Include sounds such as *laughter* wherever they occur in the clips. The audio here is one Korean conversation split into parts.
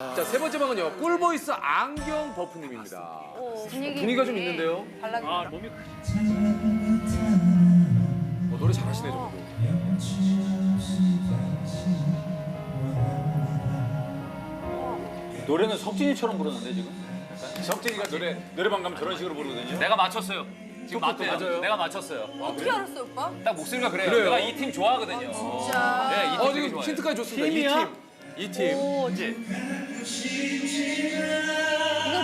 자, 세 번째 방은요. 꿀보이스 안경 버프님입니다. 분위기 분위기가 좀 있는데요. 발라드. 아 몸이 어, 노래 잘하시네, 저분도. 노래는 석진이처럼 부르는데 지금. 석진이가 노래 노래방 가면 저런 식으로 부르거든요. 내가 맞췄어요. 지금 맞대요. 맞아요? 내가 맞췄어요. 어떻게 알았어, 오빠? 딱 목소리가 그래요. 그래요? 내가 이 팀 좋아하거든요. 진짜. 네, 이 팀 어, 되게 지금 좋아해요. 힌트까지 줬습니다. 팀이야? 이 팀. 이 팀. 오지.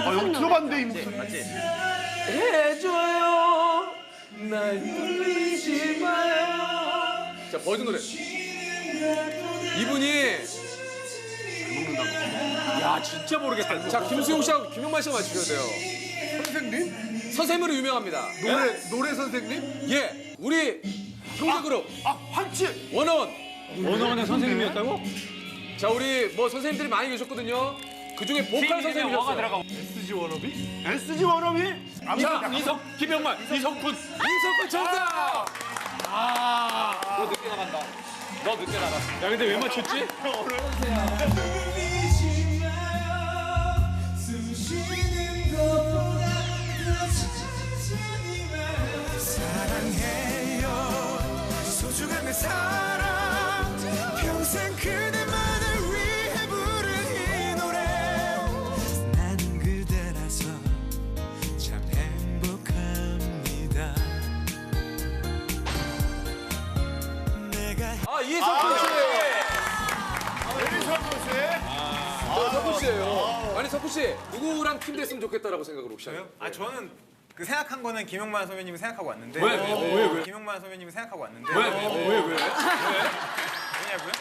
아 여기 들어봤는데 이 목소리. 맞지? 해줘요. 날 돌리지 마요. 자, 버전 노래. 이분이 야 진짜 모르겠다. 자, 김수용 씨하고 김용만 씨가 맞추셔야 돼요. 선생님? 선생님으로 유명합니다. 노래 노래 선생님? 예. 우리 형제 그룹 아 환치. 원어원. 원어원의 선생님이었다고? 자, 우리 뭐 선생님들이 많이 계셨거든요. 그 중에 보컬 선생님이셨어요. 워가 들어가고. SG 워너비? SG 워너비? 자, 이석 김영만 이석훈. 이석훈 정답! 너 늦게 나간다. 너 늦게 나갔어. 야 근데 왜 맞췄지? 소중한 내 사랑 씨, 누구랑 팀 됐으면 좋겠다라고 생각을 혹시 하세요? 아 저는 그 생각한 거는 김용만 선배님을 생각하고 왔는데 왜, 왜, 왜, 왜? 김용만 선배님을 생각하고 왔는데 왜, 왜, 왜, 왜? 왜냐고요?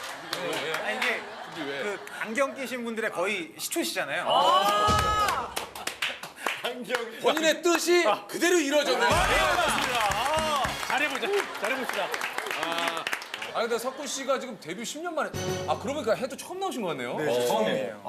아 이게 그 안경 끼신 분들의 거의 시초시잖아요. *laughs* 본인의 뜻이 그대로 이루어졌네. 잘해보자. 잘해봅시다. 아, 근데 석훈 씨가 지금 데뷔 10년 만에. 아, 그러고 보니까 해도 처음 나오신 것 같네요. 네, 처음이에요.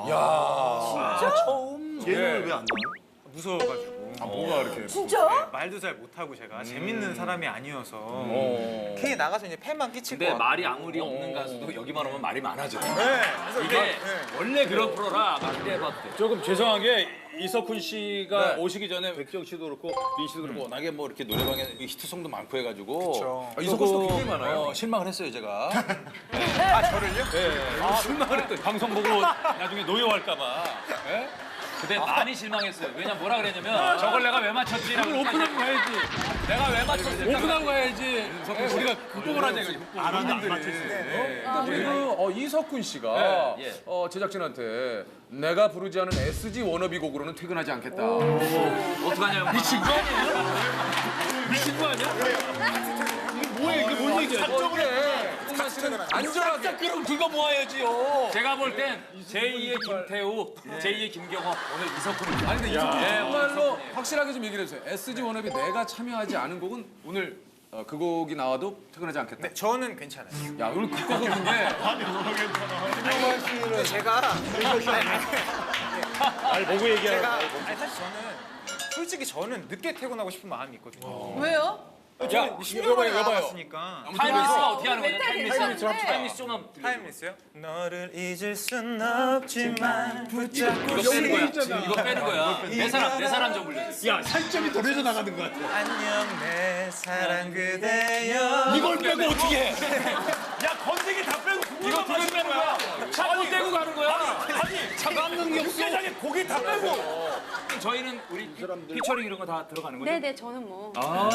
얘는 왜안 나와요? 무서워가지고 아, 뭐가 이렇게. 진짜? 말도 잘 못하고 제가 재밌는 사람이 아니어서 어. K 나가서 이제 팬만 끼칠 것 근데 말이 아무리 없는 가수도 여기만 오면 말이 많아져. 네, 이게 원래 그런 프로라 말대로 돼. 조금 죄송한 게 이석훈 씨가 네. 오시기 전에 백지영 씨도 그렇고 민 씨도 그렇고 워낙에 뭐 이렇게 노래방에 히트송도 많고 해가지고 그쵸. 아, 이석훈 씨도 굉장히 많아요. 어, 실망을 했어요 제가. *laughs* 아 저를요? 네. 아, 실망을 했더니 방송 보고 나중에 노여할까봐. 예? 근데 많이 실망했어요. 왜냐 뭐라 그랬냐면 저걸 내가 왜 맞췄지라고. 오픈하고 가야지. 내가 왜 맞췄을까? 오픈하고 가야지. 예, 우리가 극복을 하자 이거. 알았는데 안 맞췄어요. 근데 우리 그 어, 이석훈 씨가 네, 예. 어, 제작진한테 내가 부르지 않은 SG 워너비 곡으로는 퇴근하지 않겠다. 어떡하냐 미친 거 미친 거 아니야? 이게 뭐야 이게 뭔 얘기야? 홍만 씨는 안전하게. 그럼 그거 모아야지요. 제가 볼 땐 제2의 김태우, 제2의 김경호, 오늘 이석훈입니다. 아니 근데 이석훈 씨 예, 정말로 확실하게 좀 얘기를 해주세요. SG 워너비 내가 참여하지 않은 곡은 오늘 어, 그 곡이 나와도 퇴근하지 않겠다. 네, 저는 괜찮아요. 야 오늘 그 곡인데 근데 제가 잘 보고 얘기하라. 제가 아니 사실 저는 솔직히 저는 늦게 퇴근하고 싶은 마음이 있거든요. 왜요? 야, 10년 만에 여봐요. 나왔으니까 타임리스가 어떻게 하는 거냐? 타임리스. 타임리스 좀만 타임리스요? 너를 잊을 순 없지만 붙잡고 이거 빼는 거야. 지금 이거 빼는 거야. 내 사람, 내 사람 좀 불러. 야 살점이 덜해져 나가는 것 같아. 안녕 내 사랑 그대여 이걸 빼고 어떻게 해? *laughs* 야 건색이 다 빼고 이거 두개 빼는 거야. 차고 떼고 가는 거야. 아니 잡는 게 없어. 장에 고기 다 빼고. 저희는 우리 피처링 이런 거 다 들어가는 거죠? 네네, 저는 뭐. 아,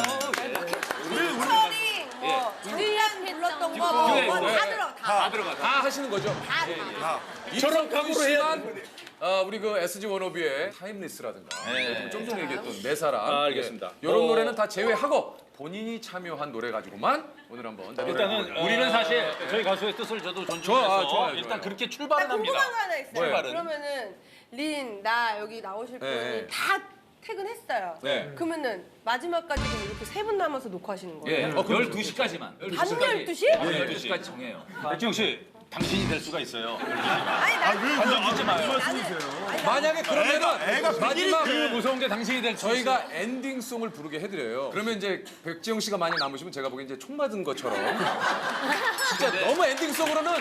뭐, 주희양 불렀던 거, 뭐, 네, 뭐 네. 다 들어, 다. 다 들어가. 다 하시는 거죠. 다 들어. 저런 각오로 해야만 어, 우리 그 SG 워너비의 타임리스라든가 네. 좀 전에 얘기했던 내 사랑 아, 알겠습니다. 이런 어. 노래는 다 제외하고 본인이 참여한 노래 가지고만 오늘 한번 일단은 우리는 사실 저희 가수의 뜻을 저도 좋아, 존중해서 아, 좋아요, 일단 좋아요. 그렇게 나 출발은 합니다. 궁금한 거 하나 있어요. 출발은. 그러면은 린, 나 여기 나오실 분이 네. 다 퇴근했어요. 네. 그러면은 마지막까지 그럼 이렇게 세 분 남아서 녹화하시는 거예요? 예, 12시까지만. 밤 12시? 네, 12시까지 정해요. 백지영 씨, 당신이 될 수가 있어요. 아니, 나 완전 잊지 마요. 만약에 그러면은 마지막 그 무서운 게 당신이 될 수. 저희가 엔딩송을 부르게 해드려요. 그러면 이제 백지영 씨가 많이 남으시면 제가 보기엔 이제 총 맞은 것처럼 *laughs* 진짜 너무 엔딩송으로는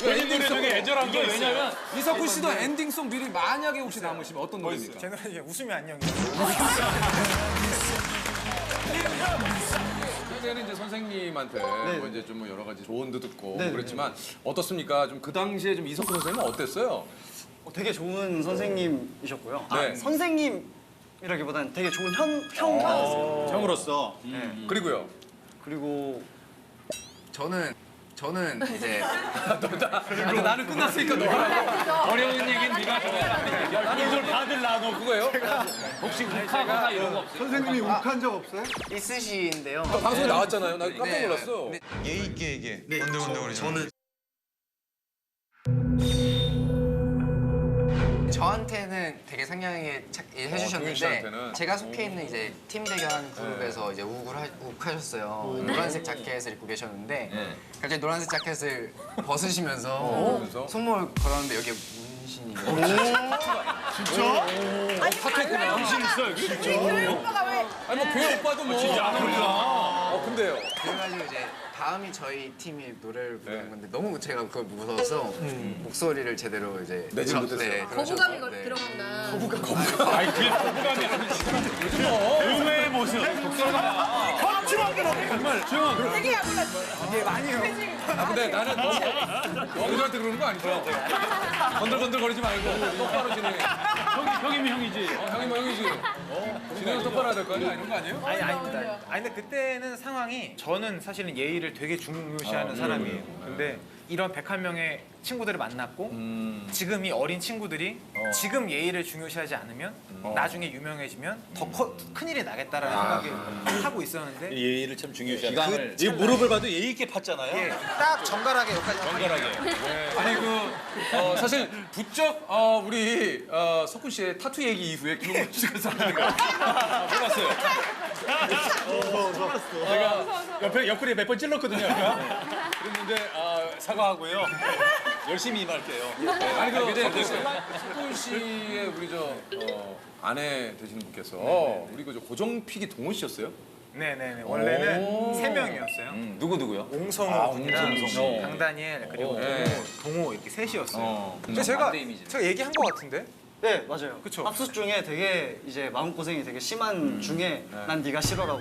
노래 중에 애절한 게 왜냐면 이석훈 씨도 엔딩송 미리 만약에 혹시 남으시면 어떤 노래입니까? 제 노래 중에 웃음이 안녕이. *laughs* 그때는 이제 선생님한테 뭐 이제 좀뭐 여러 가지 조언도 듣고 네, 그랬지만 어떻습니까? 좀 그 당시에 좀 이석훈 선생님은 어땠어요? 어, 되게 좋은 선생님이셨고요. 아, 네. 선생님이라기보다는 되게 좋은 형, 형 같았어요. 형으로서 그리고요. 그리고 저는 저는 이제 *laughs* 나는 끝났으니까 너 하라고. 어려운 얘기는 네가 좋아해. 나는 이걸 다들 나너 그거예요? 혹시 욱하거나 이런 거 없어요? 선생님이 욱한 적 없어요? 있으신데요. 방송에 나왔잖아요. 나 깜짝 네. 놀랐어. 네. 예의 있게 얘기해 건들건들 저는 저한테는 되게 상냥하게 착- 예, 동현 해주셨는데 씨한테는? 제가 속해 있는 이제 팀 대결하는 그룹에서 이제 욱을 하, 욱하셨어요. 노란색 자켓을 입고 계셨는데 갑자기 노란색 자켓을 *laughs* 벗으시면서 그래서? 손목을 걸었는데 여기 문신이 파트구나. 오빠가 왜 아니 뭐 교회 오빠도 뭐. 진짜 안 어울려. 어 근데요. 그래가지고 이제 다음이 저희 팀이 노래를 부르는 건데 너무 제가 그걸 무서워서 목소리를 제대로 이제 내지 저- 못했어요. 네, 거부감이 그러셔서, 네. 들어간다. 아니 그게 거부감이 아니지. 의외의 모습. 되게 약간 아 근데 나는 너 너희들한테 그러는 거 아니죠? 건들건들 거리지 말고 똑바로 진행해. 형이 형이면 형이지. 어, 형이 뭐 형이지. 진행을 똑바로 해야 될 거 아니야? 이런 거 아니에요? 아니 아닙니다. 아니 근데 그때는 상황이 저는 사실은 예의를 되게 중요시하는 사람이에요. 근데 이런 101명의 친구들을 만났고 지금 이 어린 친구들이 지금 예의를 중요시하지 않으면 나중에 유명해지면 더 커, 큰일이 나겠다라는 생각을 하고 있었는데 예의를 참 중요시하는. 기강을 이 무릎을 봐도 예의 있게 팠잖아요. 예, 딱 정갈하게 여기까지 정갈하게. 아니 그 어, 사실 부쩍 어, 우리 어, 석훈 씨의 타투 얘기 이후에 김홍범 씨가 사는 거 몰랐어요. 옆에 옆구리에 몇번 찔렀거든요. 아까. 그랬는데 아, 사과하고요. 열심히 임할게요. 아니 그 근데 그 석훈 씨의 우리 저 어, 아내 되시는 분께서 우리 그저 고정픽이 동원 씨였어요? 네네네 원래는 세 명이었어요. 누구 누구요? 옹성우 군이랑 옹성우. 강다니엘 그리고 네. 동호, 동호 이렇게 셋이었어요. 어. 근데 제가 반대 이미지네. 제가 얘기한 것 같은데 네 맞아요. 그쵸. 합숙 중에 되게 이제 마음 고생이 되게 심한 중에 난 네가 싫어라고.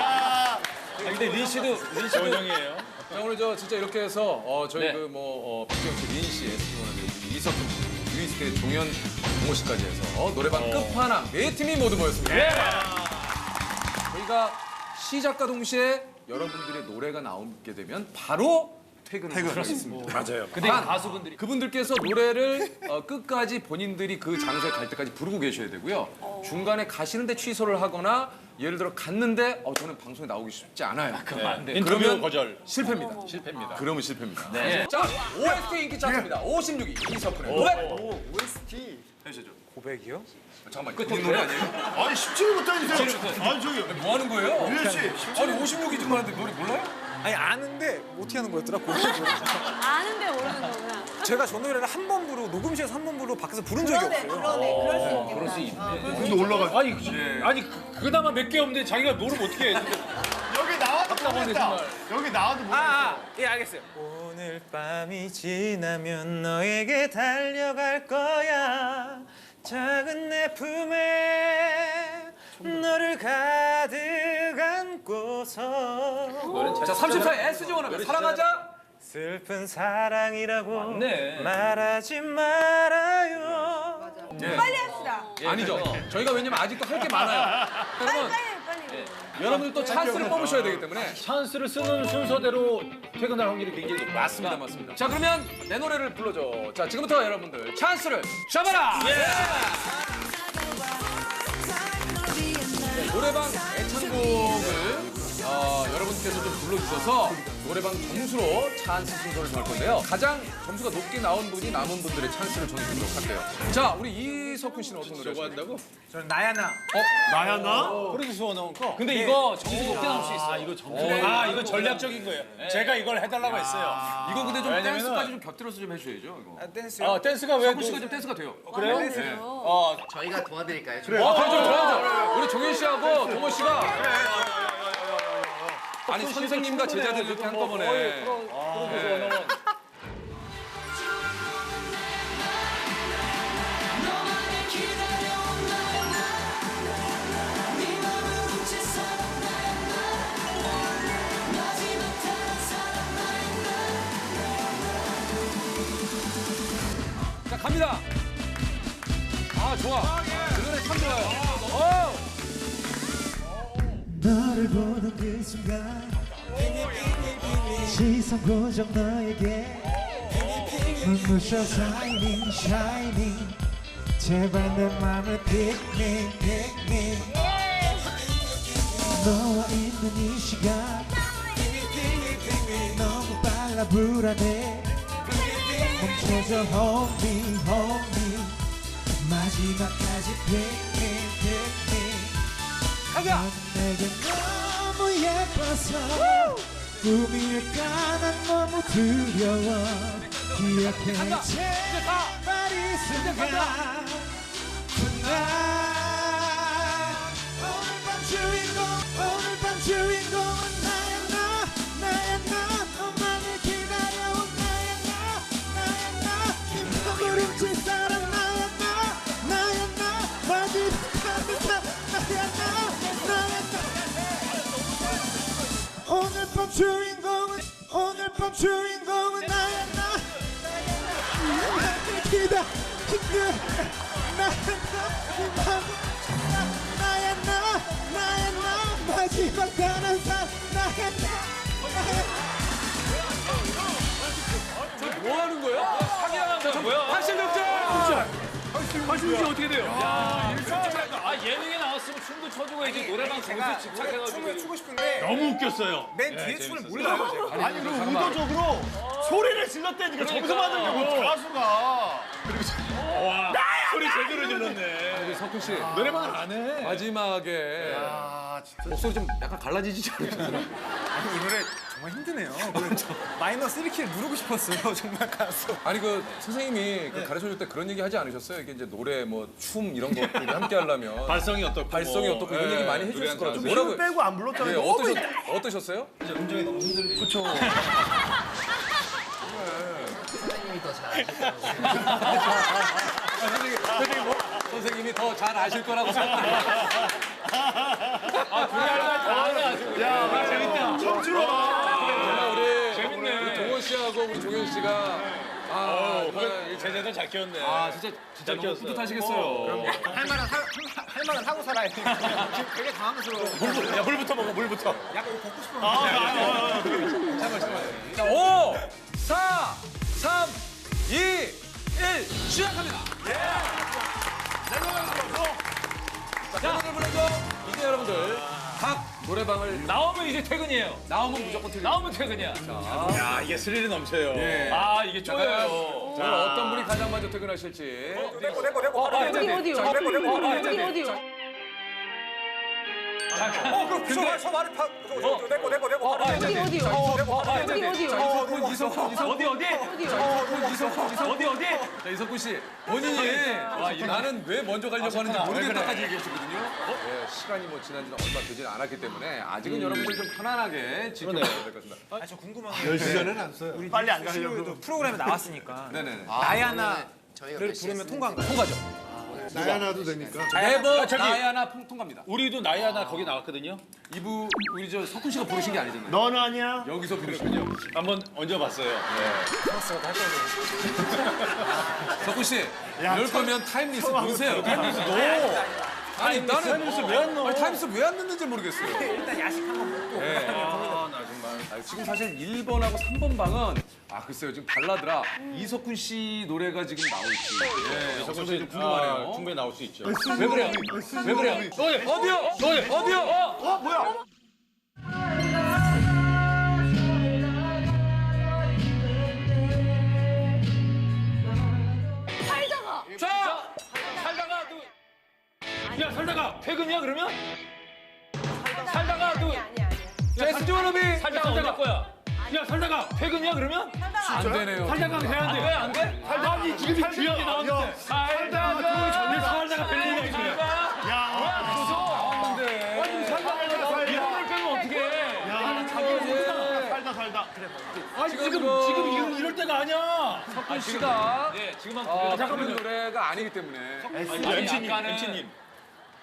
아, 근데 린 씨도 린 씨도 형이에요. 자 오늘 저 진짜 이렇게 해서 어, 저희 네. 그뭐 어, 박지영 씨, 리인 씨, SG 이석훈 씨, 유이스케 종현 동호 씨까지 해서 노래방 끝판왕 네 팀이 모두 모였습니다. 저희가 시작과 동시에 여러분들의 노래가 나오게 되면 바로 퇴근을 할수 있습니다. 맞아요. 근데 단, 가수분들이 그분들께서 노래를 어, 끝까지 본인들이 그 장소에 갈 때까지 부르고 계셔야 되고요. 중간에 가시는데 취소를 하거나 예를 들어 갔는데 어, 저는 방송에 나오기 쉽지 않아요. 안 돼. 인터뷰 그러면 거절. 실패입니다. 실패입니다. 그러면 실패입니다. 네. 자, OST 인기 차트입니다. 56위 이석훈의 노래. OST. 해주시죠. 고백이요? 잠깐만, 끝에 노래 아니에요? 아니 17부터 해주세요. 아니 저기 뭐 하는 거예요? 유현 씨 아니 56위 좀 하는데 노래 몰라요? 아니 아는데 어떻게 하는 거였더라 고백을. *laughs* 아는데 모르는 거구나. 제가 저 노래를 한 번 부르고 녹음실에서 한 번 부르고 밖에서 부른 적이 그러네, 없어요. 그러네. 그럴 수 있겠다. 그럴 수 있네. 근데 올라가 아니 그- 아니 그- 그나마 몇 개 없는데 자기가 노를 어떻게 해? 여기 나와도 모르겠다. 여기 나와도 모르겠다. 아, 아, 예 알겠어요. 오늘 밤이 지나면 너에게 달려갈 거야. 작은 내 품에 너를 가 자, 34위 SG 원하면 사랑하자. 슬픈 사랑이라고 맞네. 말하지 말아요. 빨리 합시다. 아니죠. 저희가 왜냐면 아직도 할 게 많아요. 여러분, 빨리 빨리. 여러분들 또 찬스를 뽑으셔야 되기 때문에 찬스를 쓰는 순서대로 퇴근할 확률이 굉장히 높아요. 맞습니다, 맞습니다. 자, 그러면 내 노래를 불러줘. 자, 지금부터 여러분들 찬스를 잡아라. 네, 노래방 어, 여러분께서 좀 불러주셔서 노래방 점수로 찬스 순서를 정할 건데요. 가장 점수가 높게 나온 분이 남은 분들의 찬스를 정해주도록 할게요. 자, 우리 이석훈 씨는 어떤 노래 저거 하실까요? 한다고? 저는 나야나. 나야 나? 프로듀서 나온 거. 근데 이거 점수 높게 나올 수 있어. 아 이거 점수. 아 이거 전략적인 거예요. 제가 이걸 해달라고 했어요. 이거 근데 좀 왜냐면은- 댄스까지 좀 곁들여서 좀 해줘야죠. 이거. 아, 댄스 요? 아 댄스가 왜? 석훈 씨가 좀 댄스가 돼요. 그래요? 네. 어 저희가 도와드릴까요? 아, 그럼 좀 도와줘. 우리 종현 씨하고 동호 씨가 아니 선생님과 제자들 이렇게 한꺼번에. 자 갑니다. 아 좋아. 그 노래 참 좋아요. 어. 너를 보는 그 순간 시선 고정 너에게 눈부셔 shining shining 제발 내 맘을 pick me pick me 너와 있는 이 시간 너무 빨라 불안해 멈춰줘 hold me hold me 마지막까지 pick me pick me 가자. 내게 너무 예뻐서 꿈일까 난 너무 두려워. 기억해 제발 이 순간. Tonight 오늘 밤 주인공 오늘 밤 주인공 주인공은 오늘 밤 주인공은 나야 나 나를 기다리는 나야 나 나야 나 나야 나 마지막 가는 사람 나야 나 나야 뭐 하는 거야? 사기당한 뭐야? 80점. 팔순이 어떻게 돼요? 야, 아 예능에 나왔으면 춤도 춰주고 노래방 제가 거기서 원래 춤을 집착해가지고. 추고 싶은데 너무 웃겼어요. 맨 뒤에 춤을 몰라요 제가. 아니 그리고 의도적으로 소리를 질렀다니까 점수 받으려고 가수가. 소리 제대로 질렀네. 우리 석훈 씨 노래방을 안 해. 마지막에 목소리 좀 약간 갈라지지 않으셨어요? 아니 이 노래 정말 힘드네요. 그 마이너스 1키를 누르고 싶었어요 *laughs* 정말 가수. 아니 그 선생님이 그 가르쳐줄 때 그런 얘기 하지 않으셨어요? 이게 이제 노래 뭐 춤 이런 것들이 함께 하려면 *laughs* 발성이 어떻고. 발성이 뭐. 어떻고 이런 예, 얘기 많이 해주셨을 거라고 노래하는 뭐라고 빼고 안 예, 불렀잖아요. 너무 어떠셨, 어떠셨어요? 선생님, 뭐, 선생님이 더 잘 아실 거라고 생각해요. 야, 우리 종현 씨가 아, 정말 제자들 잘 키웠네. 아 진짜 진짜 너무. 뿌듯하시겠어요. 할 만한 할, 할 만한 하고 살아야 돼. 지금 되게 당황스러워. 야, 물부터 먹어, 물부터. 약간 벗고 싶어. 자, 5, 4, 3, 2, 1 시작합니다. 예. 자, 불러줘. 이제 여러분들 각 노래방을 나오면 이제 퇴근이에요. 나오면 무조건 틀려. 나오면 퇴근이야. 야, 이게 스릴이 넘쳐요. 예. 아 이게 자, 쪼여요. 오늘 어떤 분이 가장 먼저 퇴근하실지. 내고 내고 내고. 아, 어디 네, 어디요? 자, 어디 어디 네. 어 그럼 저, 저 말을 파. 저, 내고 내고 내고. 아, 어디. 어디요? 어, 어, 아, 어디 네, 네. 어디요? 이석훈, 이석훈, 이석훈. 어디 어디? 이석훈, 이석훈, 이석훈. 어디 어디? 자, 이석훈 씨, 본인이 아, 나는 왜 먼저 가려고 하는지 모르겠다까지 얘기하시거든요. 예, 시간이 뭐 지난 지는 얼마 되지 않았기 때문에 아직은 여러분들 좀 편안하게 지켜봐야 될 것 같습니다. 아, 저 궁금한 게 10시 전에는 안 써요. 우리 빨리 안 가려고. 프로그램에 나왔으니까. 네네네. 나야나 나야나를 부르면 통과인가요? 통과죠. 나야나도 되니까. 네버 저기- 나야나 통- 통과입니다. 우리도 나야나 거기 나왔거든요. 이부 우리 저 석훈 씨가 부르신 게 아니잖아요. 넌 아니야. 여기서 부르시군요. 한번 얹어봤어요. *laughs* 석훈 씨, 이럴 거면 타임리스 넣으세요. 타임리스 넣어. 아니 나는 타임리스 왜안 넣어? 아니, 타임리스 왜 안 넣는지 모르겠어요. 일단 야식 한번. 네. 지금 사실 1번하고 3번 방은 아 글쎄요 지금 발라드라 이석훈 씨 노래가 지금 나올지 예, 석훈 좀씨 궁금하네요. 아, 충분히 나올 수 있죠. 왜 그래요? 왜 그래요? 너희 어디요? 너희 어디요? 어 뭐야? 자 살다가 너. 야 살다가 퇴근이야 그러면? 살다가 너. 아니 아니 아니. 제스 조너비 살다가 언제 거야? 야 살다가 퇴근이야 그러면? 안 되네요. 살다가 해야 돼. 왜안 돼? 살다가 지금 주연이 나왔는데. 살다가 전에 살다가 벨리가 있어요. 야, 무서워. 근데 살다가 이름을 빼면 어떡해? 지금 지금 이럴, 이럴 때가 아니야. 석훈 씨가 네, 지금 아, 한번 부르는 노래가 아니기 때문에. MC님, MC님.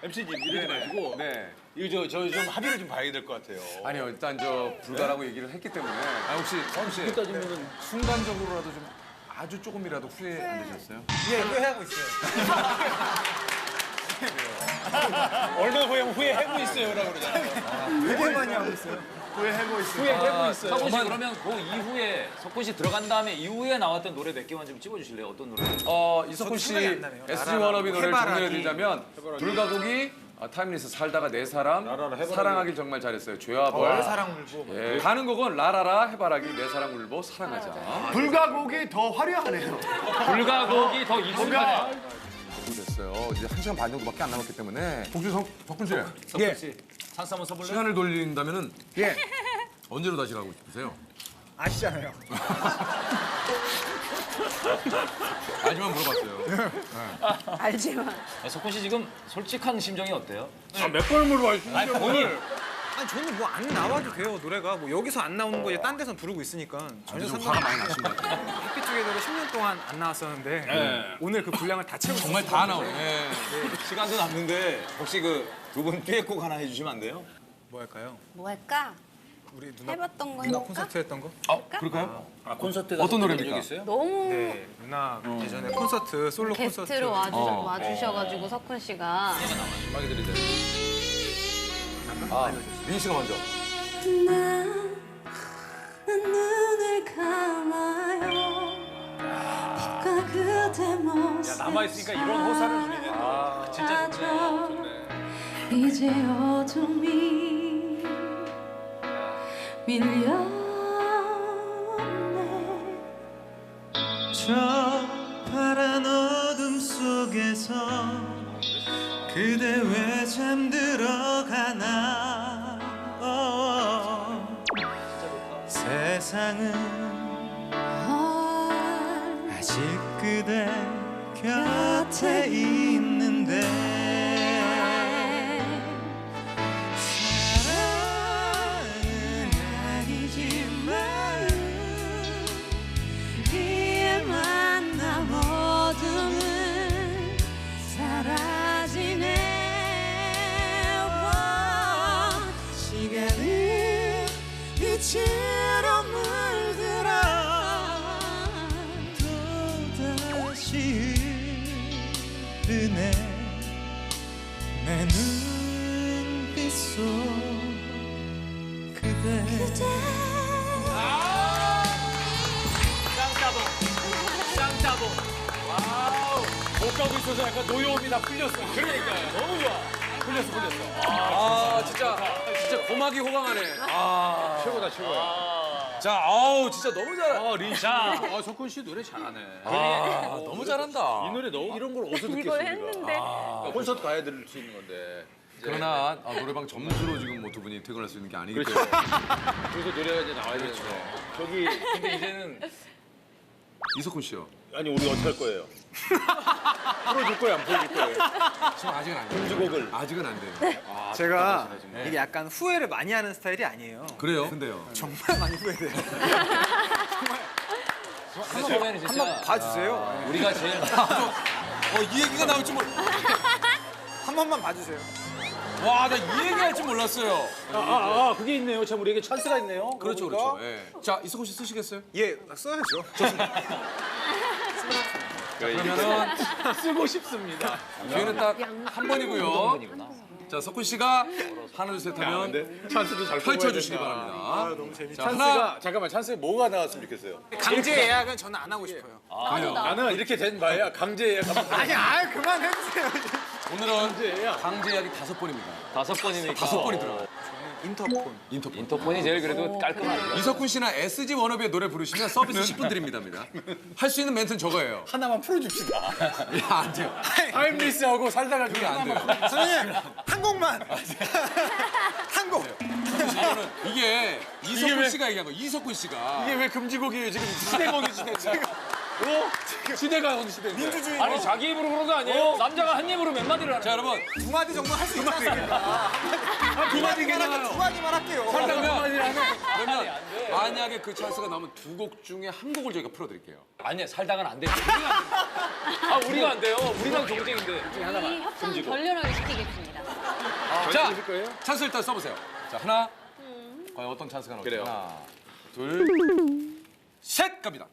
MC님 이러지 마시고 네. 이거 저 저 좀 합의를 좀 봐야 될 것 같아요. 아니요, 일단 저 불가라고 얘기를 했기 때문에. 아, 혹시 서훈 씨 순간적으로라도 좀 아주 조금이라도 후회 안 되셨어요? 예, 후회하고 있어요. *laughs* 얼마나 후회하면 후회하고 있어요라고 그러잖아요. 되게 많이 하고 있어요. 후회하고 있어요. 석훈 씨 그러면 그 이후에 석훈 씨 들어간 다음에 이후에 나왔던 노래 몇 개만 좀 찝어주실래요? 어떤 노래? 어, 이석훈 저도 씨 생각이 안 나네요. SG 나라라, 워너비 노래를 해바라기. 정리해드리자면 불가곡이 어, 타임리스 살다가 내 사람 해바라기. 사랑하길 정말 잘했어요. 죄와 벌 벌. 사랑 울고. 예, 가는 곡은 라라라 해바라기 내 사랑 울보 사랑하자. 불가곡이 더 화려하네요. *laughs* 불가곡이 더 익숙하네. 됐어요. 이제 한 시간 반 정도밖에 안 남았기 때문에 혹시 석, 석훈 씨 석훈 씨 찬스 한번 써볼래요? 시간을 돌린다면은 예. 언제로 다시 가고 싶으세요? 아시잖아요. *laughs* 알지만 물어봤어요. 알지만. 아, 석훈 씨 지금 솔직한 심정이 어때요? 몇 번을 물어봐요. 아니 본인 아니 저는 뭐 안 나와도 돼요 노래가 뭐 여기서 안 나오는 거 이제 딴 데서 부르고 있으니까 전혀 좀 상관이 화가 많이 나신 것 같아요. 해피 투게더를 10년 동안 안 나왔었는데 오늘 그 분량을 다 채우고 정말 다 나오네. 시간도 남는데 혹시 그 두 분 듀엣곡 하나 해주시면 안 돼요? 뭐 할까요? 뭐 할까? 우리 누나 해봤던 거 누나 해볼까? 콘서트 했던 거? 그럴까요? 아 콘서트 어떤 노래입니까? 있어요? 너무 네 누나 예전에 콘서트 솔로 콘서트 게스트로 와주, 어. 와주셔가지고 석훈 씨가 음악이 들리죠. 아, 민 씨가 먼저. 난 눈을 감아요 네가 그대 모습 남아있으니까 이런 호사를 누리네. 아, 진짜 좋네. 이제 어둠이 밀려오네. 저 파란 어둠 속에서 그대 왜 잠들어 가나. 어, 세상은 아직 그대 곁에 있 못 가고 있어서 약간 노여움이 다 풀렸어. 그러니까요. 너무 좋아. 풀렸어, 풀렸어. 아, 진짜, 진짜 고막이 호강하네. 아, 최고다, 최고야. 자, 아우, 진짜 너무 잘. 아, 린 씨. 자, 아, 석훈 씨 노래 잘하네. 아, 너무 잘한다. 이 노래 너무 이런 걸 어디서 이걸 듣겠습니까? 했는데 콘서트 가야 될수 있는 건데. 그러나 아, 노래방 점수로 지금 뭐 두 분이 퇴근할 수 있는 게 아니기 그렇죠. 때문에 그래서 노래가 이제 나와야 되죠. 저기 근데 이제는 이석훈 씨요. 아니, 우리 어떻게 할 거예요? *laughs* 풀어줄 거예요, 안 풀어줄 거예요? 지금 아직은 안 돼요. 주곡을. 아직은 안 돼요. 제가 이게 약간 후회를 많이 하는 스타일이 아니에요 그래요? 근데요. 정말 많이 후회돼요 *laughs* 그 처음에는 진짜 한번 봐주세요 우리가 제일 *laughs* 어, 이 얘기가 나올 줄 몰. 한 번만 봐주세요 와, 나 이 얘기 할 줄 몰랐어요. 아, 아, 아, 그게 있네요. 참 우리에게 찬스가 있네요. 그렇죠, 그러고 그렇죠. 예. 자, 이석훈 씨 쓰시겠어요? 예 써야죠 그러면은 쓰고 싶습니다. 기회는 딱 한 번이고요. 자, 석훈 씨가 하나, 둘, 셋 하면 찬스도 잘 펼쳐주시기 바랍니다. 된다. 너무 재밌다 찬스가 잠깐만 찬스에 뭐가 나왔으면 좋겠어요. 강제 예약은 저는 안 하고 싶어요 나는 이렇게 된 바에야 강제 예약하면 아니 아 그만 해주세요 오늘은 강제 예약이 다섯 번입니다. 다섯 번이니까 다섯 번이 들어가요. 인터폰 인터폰. 인터폰이 제일 그래도 깔끔하죠. 이석훈 씨나 SG 워너비의 노래 부르시면 서비스 10분 드립니다. *laughs* 할 수 있는 멘트는 저거예요. 하나만 풀어줍시다. *laughs* 야, 안 돼요. 타임리스하고 살다가 그게 안 돼요. 선생님 한 곡만 *laughs* 한곡 이거는 이게 이석훈 씨가 얘기한 거. 이석훈 씨가. 이게 왜 금지곡이에요? 지금 시대곡이 시 대. 시대가 어느 시대인데? 민주주의. 아니 자기 입으로 그런 거 아니에요? 남자가 한 입으로 몇 마디를 하는 자 여러분 두 마디 정도 할 수 있지 않습니까? 두 마디 괜찮아요. 두 마디만 할게요. 그러면 그러면 만약에 그 찬스가 나오면 두 곡 중에 한 곡을 저희가 풀어드릴게요. 아니야 살다가는 안 되지. 우리가 안 돼. 아 우리가 안 돼요. 우리랑 경쟁인데. 이 협상을 결렬하게 시키겠습니다. 자 찬스 일단 써보세요. 자 하나 과연 어떤 찬스가 나올지 그래요. 하나 둘 셋 갑니다.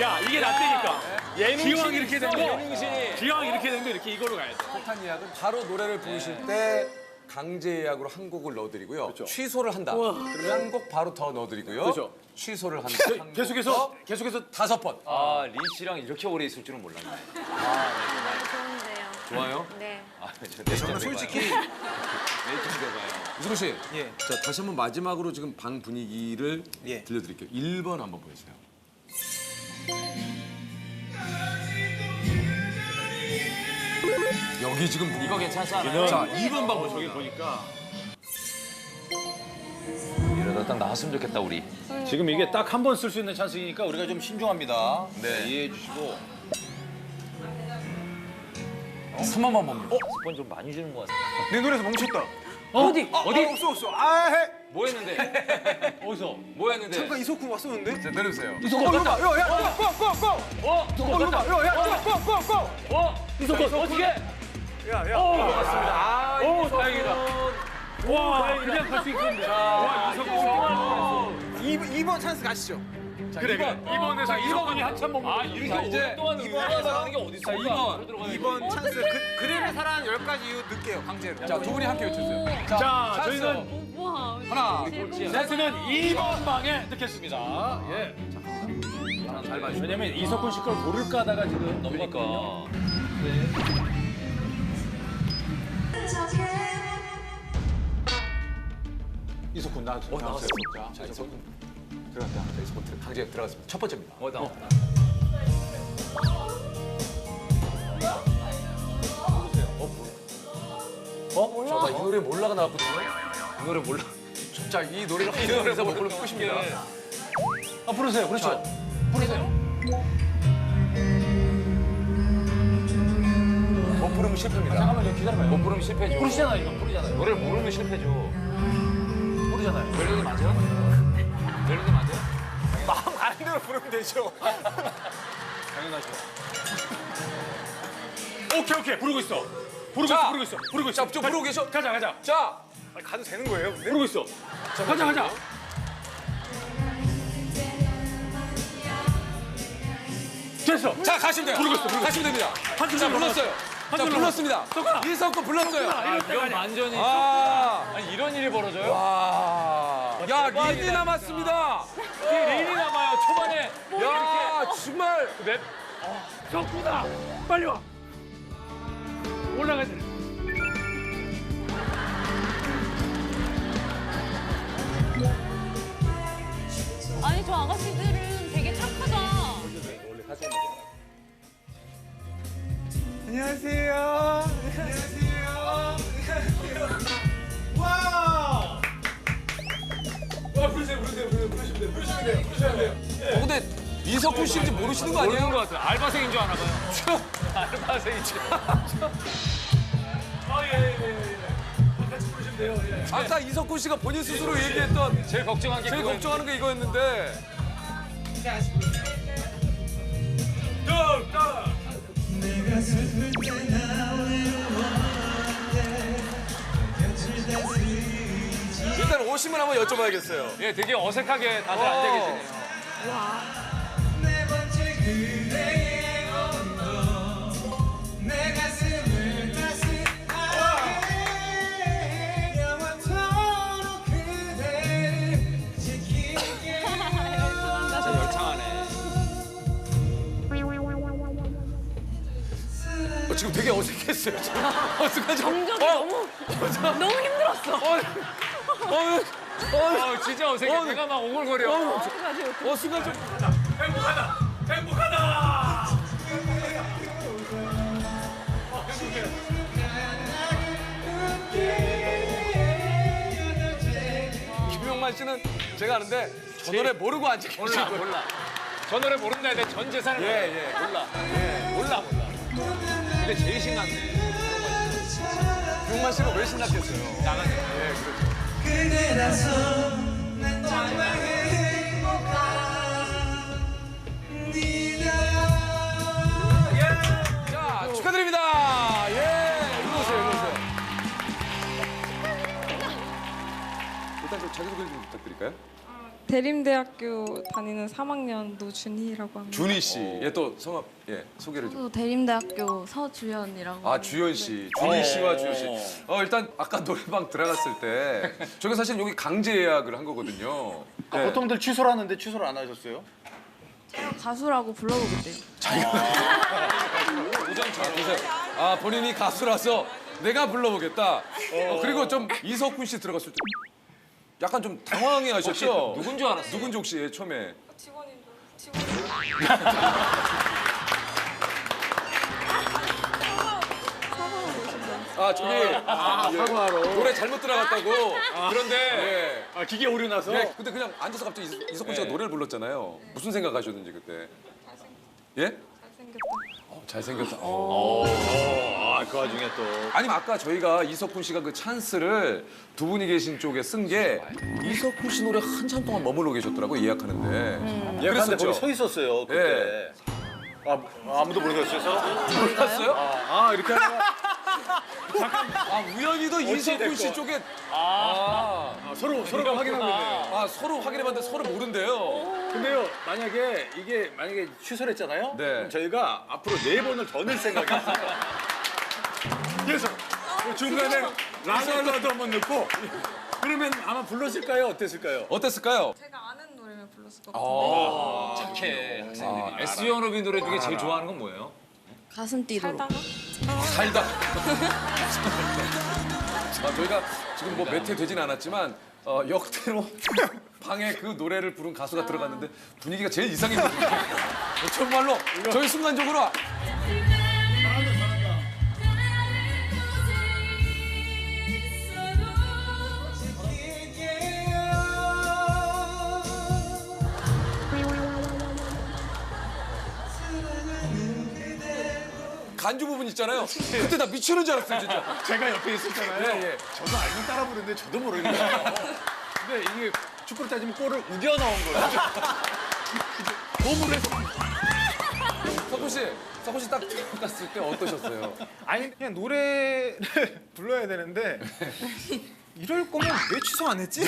야 이게 낫다니까. 예능신 기왕 이렇게 된 거. 기왕 이렇게 된 거 이렇게 이걸로 가야 돼. 폭탄 예약은 바로 노래를 부르실 때 강제 예약으로 한 곡을 넣어드리고요. 취소를 한다. 그러면 한 곡 바로 더 넣어드리고요. 그렇죠. 취소를 한다. 한곡 계속해서 더, 계속해서 다섯 번. 아 린 씨랑 이렇게 오래 있을 줄은 몰랐네. 좋은데요. 좋아요. 네. 아 정말 솔직히 이승우 씨. 예. 자 다시 한번 마지막으로 지금 방 분위기를 예. 들려드릴게요. 1번 한번 보여주세요. 여기 지금 분위기. 이거 괜찮지 않아요? 자 2번 방 저기 보여주세요. 보니까 이러다 딱 나왔으면 좋겠다 우리. 지금 이게 딱 한 번 쓸 수 있는 찬스이니까 우리가 좀 신중합니다. 네. 이해해 주시고 3번만 봅니다. 스폰 좀 많이 주는 것 같아. 내 노래에서 멈췄다. 어 디? 어 디? 없어 없어. 아 해. 뭐 했는데? *laughs* 어디서? 뭐 했는데? 잠깐 이석훈 왔었는데. 자 내려주세요. 이소건 갔다. 야야 꺼꺼꺼. 어? 이소건 갔다. 야야 꺼꺼꺼. 어? 이소건 어떻게? 야 야. 오 맞습니다. 아, 오 다행이다. 와 그냥 갈 수 있겠는데. 와 이소건 2번 찬스 가시죠. 그래 그래. 이번에서 이소건이 한참 먹는. 아 이렇게 자, 이제 오랫동안 응원하는 게 어디 있어? 이번. 2번 찬스 그, 그래를 사랑한 10가지 이유 넣을게요. 강제로. 자 두 분이 함께 외쳐주세요. 자, 찬스. 저희는 와. 하나. 세트는 2번 방에 넣겠습니다. 예. 잘 봐주세요. 왜냐면 이석훈 씨 걸 고를까 하다가 지금 넘어갔거든요. 이석훈 나 어, 나왔어요. 자, 이석훈 들어갔다. 자, 이석훈 들어, 강제 들어갔습니다. 첫 번째입니다. 어 나. 어? 저나 이 노래 몰라가 나왔거든요. 이 노래 몰라. 자, 이 노래를 한 노래에서 못 부르면 끝입니다. 아 부르세요. 그렇죠. 못 부르면 실패입니다. 잠깐만 좀 기다려봐요. 못 부르면 실패죠. 부르시잖아 이거 부르잖아요. 노래를 모르면 실패죠. 부르잖아요. 멜로디 맞아요? 멜로디 맞아요? 마음 가는 대로 부르면 되죠. 당연하죠. 오케이 오케이 부르고 있어. 부르고 자, 있어 부르고 있어 부르고 있어. 자, 좀 부르고 계셔. 가자 가자. 자, 가도 되는 거예요, 근데? 부르고 있어. 자, 가자 가자. 됐어. 자 가시면 돼요. 부르고 있어. 가시면 됩니다. 한 자, 불렀어요. 자, 불렀습니다. 이석훈 불렀어요. 이건 완전히. 아, 아니 이런 일이 벌어져요? 와. 야, 리드 남았습니다. 린이 남아요 초반에. 야, 정말. 맵. 적구다. 빨리 와. 올라가야 돼. 아니 저 아가씨들은 되게 착하다. 안녕하세요. 안녕하세요. 와! 어, 근데 이석훈 씨인지 모르시는 거 아니에요? 모르는 것 같아요. 알바생인 줄 아나 봐요. 알바생인 줄. 아까 이석훈 씨가 본인 스스로 얘기했던 제일 걱정한 게 제일 그거였는데. 걱정하는 게 이거였는데. 내가 슬플 때나 외로워한데 곁을 다스리지 일단 오시면 한번 여쭤봐야겠어요. 예, 되게 어색하게 다들 앉아 계시네요. 네 되게 어색했어요. *laughs* 어, 순간 좀. 정적이 너무 너무 힘들었어. 어, 어, 어, 진짜 어색해. 어, 내가 막 오글거려. 어, 순간 좀. 이성만 씨는 제가 아는데 저 노래 모르고 앉아. 몰라 몰라. 저 노래 모른다 해도 전 재산을 예, 몰라. 예. 몰라. 예, 몰라 몰라. 근데 제일 신났네. 용만 씨는 왜 신났겠어요? 나가네. 예, 그렇죠. 자, 축하드립니다. 예, 일로 오세요, 일로 오세요. 일단 좀 자기소개 좀 부탁드릴까요? 대림대학교 다니는 3학년 노준희라고 합니다. 준희 씨. 예, 또 성함, 예, 소개를 좀. 또 대림대학교 서주연이라고. 아, 주현 씨. 준희 씨와 주현 씨. 어, 일단 아까 노래방 들어갔을 때 저희가 사실 여기 강제 예약을 한 거거든요. 예. 보통들 취소를 하는데 취소를 안 하셨어요? 제가 가수라고 불러보겠대요. *laughs* 우정 잘 보세요. 아, 본인이 가수라서 내가 불러보겠다. 어, 그리고 좀 이석훈 씨 들어갔을 때 약간 좀 당황해 하셨죠? 누군 줄 알았어. 누군지 혹시 처음에. 직원인 줄. 직원. 아, 저기. 사과하러. 노래 잘못 들어갔다고. 그런데. 예. 아 기계 오류 나서. 예, 근데 그냥 앉아서 갑자기 이석- 이석훈 씨가 노래를 불렀잖아요. 무슨 생각하셨는지 그때. 예? 잘생겼다. 어, 잘생겼다. 어. 아그 와중에 또. 아니면 아까 저희가 이석훈 씨가 그 찬스를 두 분이 계신 쪽에 쓴 게 이석훈 씨 노래 한참 동안 머물러 계셨더라고요 예약하는데 예약하는데 그랬었죠? 거기 서 있었어요 그때. 아 아무도 모르겠어요. 서로? 몰랐어요? 아 이렇게 하다가 아 우연히도 이석훈 씨. 쪽에 아, 아, 서로 서로 확인하고 있네요. 아 서로 확인해봤는데 서로 모른대요 근데요 만약에 이게 만약에 취소를 했잖아요. 네. 그럼 저희가 앞으로 네 번을 더 낼 생각이었어요. 그래서 그 중간에 라살라도 한번 넣고 그러면 아마 불렀을까요? 어땠을까요? 어땠을까요? 제가 아는 노래면 불렀을 것 같은데. 착해 학생들이. S 연어비 노래 중에 제일 좋아하는 건 뭐예요? 가슴 뛰도록. 살다 *laughs* 자 저희가 지금 뭐 몇 회 되진 않았지만 어, 역대로 *laughs* 방에 그 노래를 부른 가수가 들어갔는데 분위기가 제일 이상했거든요 *laughs* 정말로 저희 순간적으로 간주 부분 있잖아요 그때 나 미치는 줄 알았어요 진짜 제가 옆에 있었잖아요. 예, 예. 저도 알고 따라 부르는데 저도 모르는 거예요. 근데 이게 축구로 따지면 골을 우겨 넣은 거예요. *laughs* 몸으로 해서 석훈 씨 석훈 씨딱 들어갔을 때 어떠셨어요? 아니 그냥 노래를 *laughs* 불러야 되는데 *laughs* 이럴 거면 왜 취소 안 했지?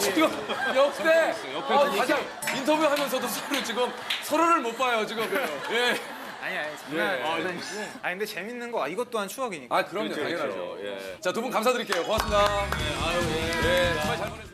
지금 역대 어, 가장 인터뷰 하면서도 서로 지금 서로를 못 봐요 지금 예. 아니 아니 장난 예. 아니에요. 아니 근데 재밌는 거 이것 또한 추억이니까. 아 그럼요 당연하죠 자두 분 감사드릴게요 고맙습니다 아유 예.